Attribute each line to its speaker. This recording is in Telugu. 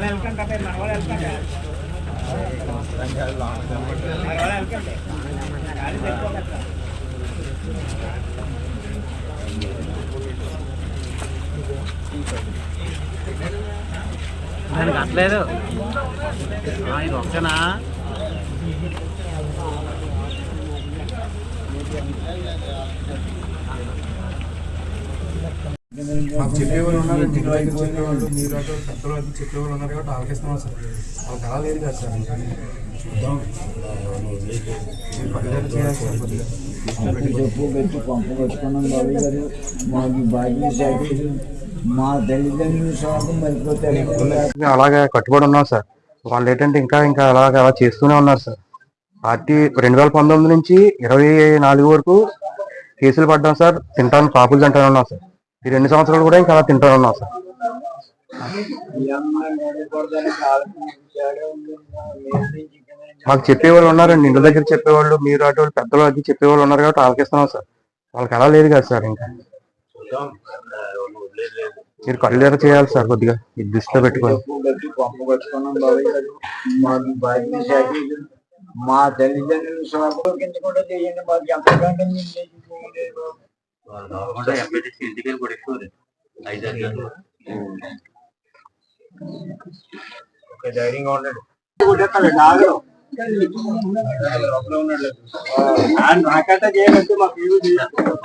Speaker 1: నేను అంటాడు వెళ్ళిపోతాను మొత్తం కూడా ఒక కథ
Speaker 2: నేను కట్టలేదు ఇది ఒక్కనా
Speaker 3: మాకు చెప్పేవాళ్ళు ఉన్నారు మీరు అయితే చెప్పేవాళ్ళు మీరు అటు పెద్దలు అయితే చెప్పేవాళ్ళు ఉన్నారు కాబట్టి ఆలోచిస్తున్నాం సార్. వాళ్ళకి అలా లేదు కదా సార్. చూద్దాం.
Speaker 4: చెప్పు పెట్టి పంప పెట్టుకున్నాం బాబు గారు మాకు సాక్షి మా తల్లిదండ్రుల స్వాగం మరిపోతారు
Speaker 3: అలాగే కట్టుబడి ఉన్నాం సార్. వాళ్ళు ఏంటంటే ఇంకా ఇంకా అలాగే అలా చేస్తూనే ఉన్నారు సార్. పార్టీ రెండు వేల పంతొమ్మిది నుంచి ఇరవై నాలుగు వరకు కేసులు పడ్డాం సార్. తింటాను కాపులు తింటాను ఉన్నాం సార్. ఈ రెండు సంవత్సరాలు కూడా ఇంకా అలా తింటారు ఉన్నాం సార్. మాకు చెప్పేవాళ్ళు ఉన్నారండి ఇంటి దగ్గర చెప్పేవాళ్ళు మీరు అటు వాళ్ళు పెద్దలు అది చెప్పేవాళ్ళు ఉన్నారు కాబట్టి ఆలకిస్తున్నాం సార్. వాళ్ళకి అలా లేదు కదా సార్ ఇంకా. మీరు కళ్ళు చేయాలి సార్ కొద్దిగా ఇది దృష్టిలో పెట్టుకొని.
Speaker 4: మా తల్లిదండ్రులు చేయండి మాకు మీరు చేయలేదు.
Speaker 2: ఇంటికి కూడా ఎక్కువ ఐదారు గంటలు.
Speaker 4: ధైర్యంగా ఉండండి.
Speaker 3: మాకు